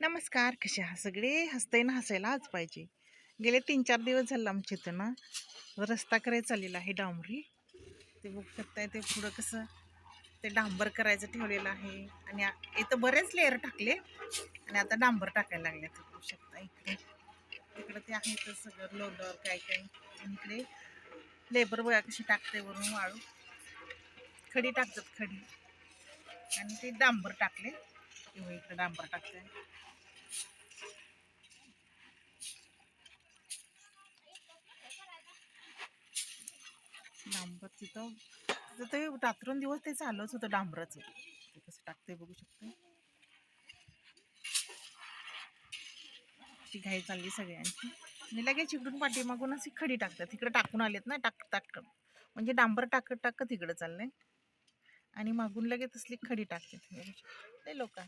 नमस्कार कसे आहात सगळे? हसते ना हसायला आज पाहिजे. गेले तीन चार दिवस झाला आमच्या इथं ना. रस्ता करायचा चाललेला आहे डांबरी. ते बघू शकताय ते पुढं कसं? ते डांबर करायचं ठेवलेलं आहे. आणि इथं बरेच लेअर टाकले. आणि आता डांबर टाकायला लागले ते बघू शकता इकडे. तिकडं ते आहे तर सगळं लोडर काय काय. इकडे लेबर बघा कशी टाकते वरून वाळू. खडी टाकतात खडी. आणि ते डांबर टाकले. किंवा इकडे डांबर टाकते डांबर तिथं तिथं ते रात्रून दिवस ते चालूच होतं डांबराचं. ते कसं टाकते बघू शकते अशी घाई चालली सगळ्यांची. आणि लगेच इकडून पाठीमागून अशी खडी टाकतात. तिकडे टाकून आलेत ना टाक टाक. म्हणजे डांबर टाकत टाकत तिकडं चाललंय. आणि मागून लगेच असली खडी टाकते ते लोक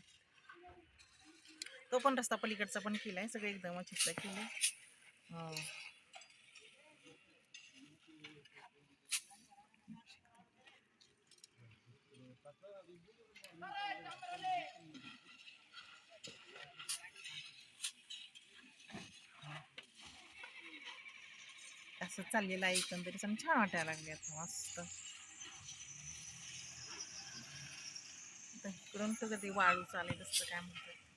तो पण रस्ता पलीकडचा पण केलाय सगळे एकदम चित्र केले. हो. असं चाललेलं आहे एकंदरीत आणि छान वाटायला लागले आता मस्त. इकडून तर कधी वाळू चालेल असतं काय म्हणतात?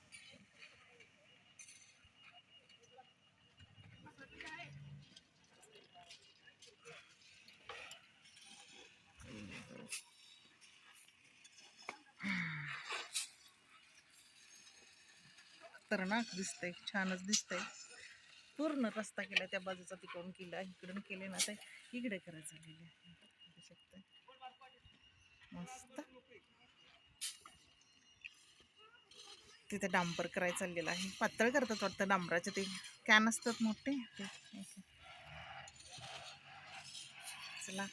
खतरनाक दिसतंय छानच दिसतंय. पूर्ण रस्ता केला त्या बाजूचा तिकडून केला इकडून केले ना ते इकडे करायचं झालेलं आहे. मस्त. तिथे डांबर करायचं चाललेलं आहे. पातळ करतात वाटतं डांबराचे ते. कॅन असतात मोठे. ते चला.